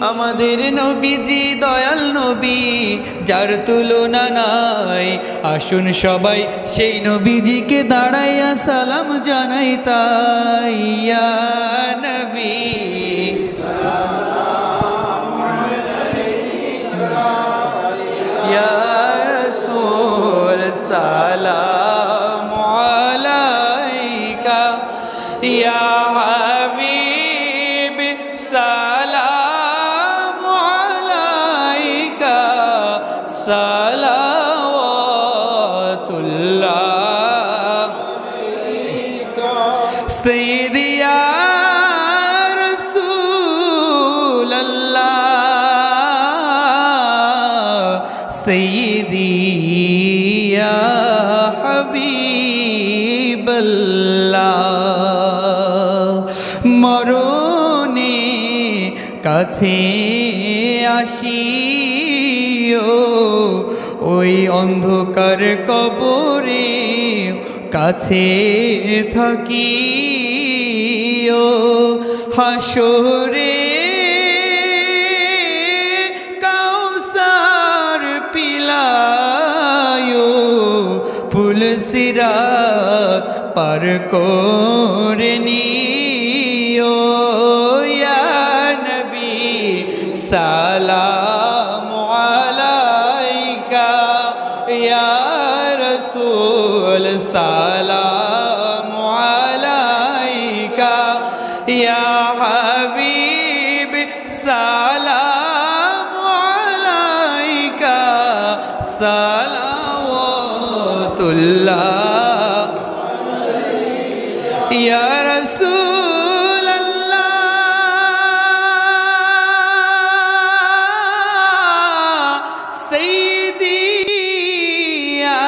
আমাদের নবীজি দয়াল নবী, যার তুলনা নাই। আসুন সবাই সেই নবীজিকে দাঁড়াইয়া সালাম জানাই তাই। ইয়া নবী। সালাম ইয়া কাছে আসিও। ওই অন্ধকার কবরে কাছে থাকিও। হাসরে কাউসার পিলায়ো পুলসিরা পার করে ইয়া হাবিব সালাম আলাইকা সালাওয়াতুল্লাহ ইয়া রাসূল আল্লাহ সাইয়্যিদি ইয়া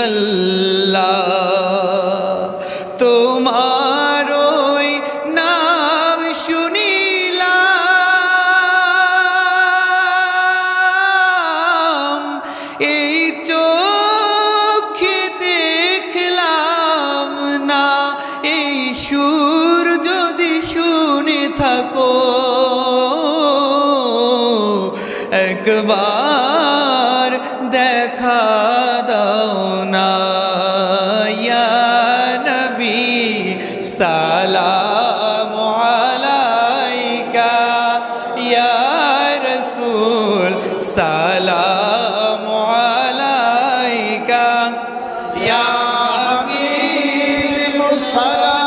হাবিবাল্লাহ একবার দেখা দাও না নবী সালাম আলাইকা ইয়া রাসূল সালাম আলাইকা ইয়া হাবিব সালাম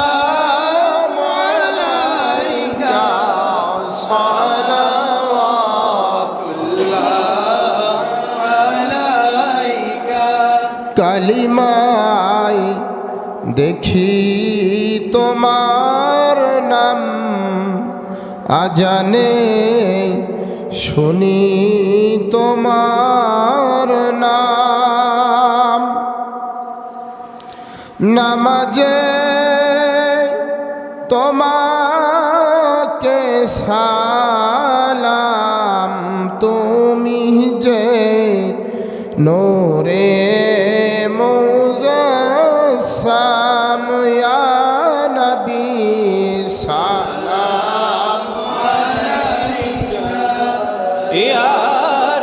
কালিমাই দেখি তোমার নাম আজানে শুনি তোমার নাম। নামাজে তোমাকে সালাম তুমি যে নোরে মৌজাসাম ইয়া নবী সালাম। ইয়া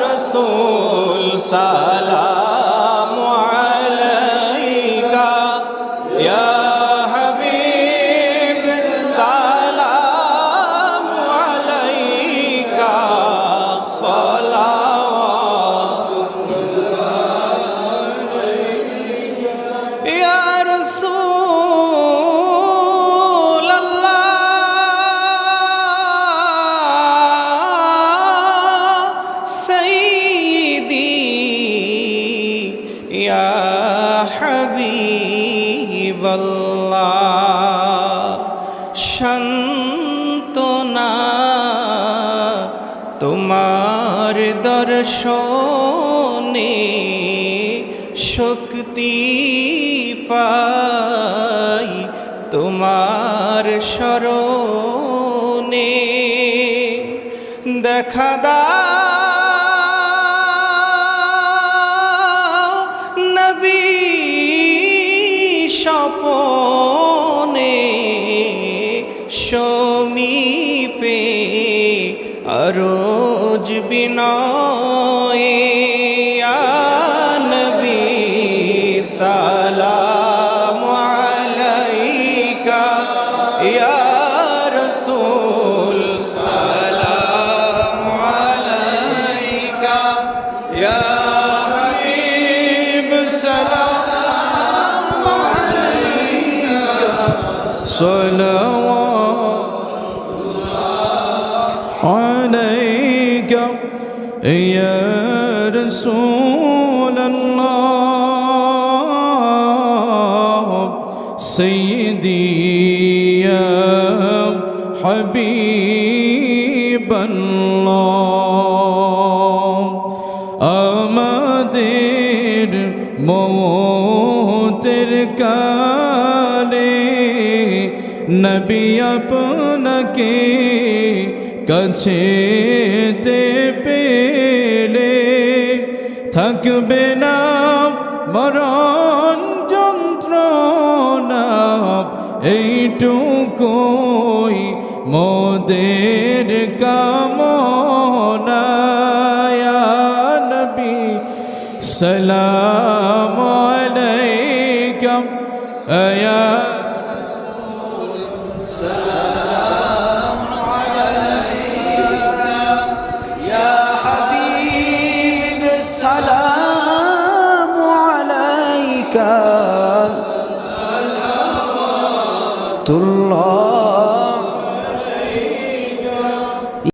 রসুল সালাম। হাবিবাল্লাহ শান্তনা তোমার দর্শনে শক্তি পাই তোমার স্মরণে দেখা দাও। আপনে সমীপে আরোজ বিনয়ে يا رسول الله سيدي يا حبيب الله আমাদের মৌতের কালে নবী আপনাকে কাছে পেলে থাকবে না মরণ যন্ত্রণা এইটুকুই মোদের কামনা ইয়া নবী সালাম আলাইকা ইয়া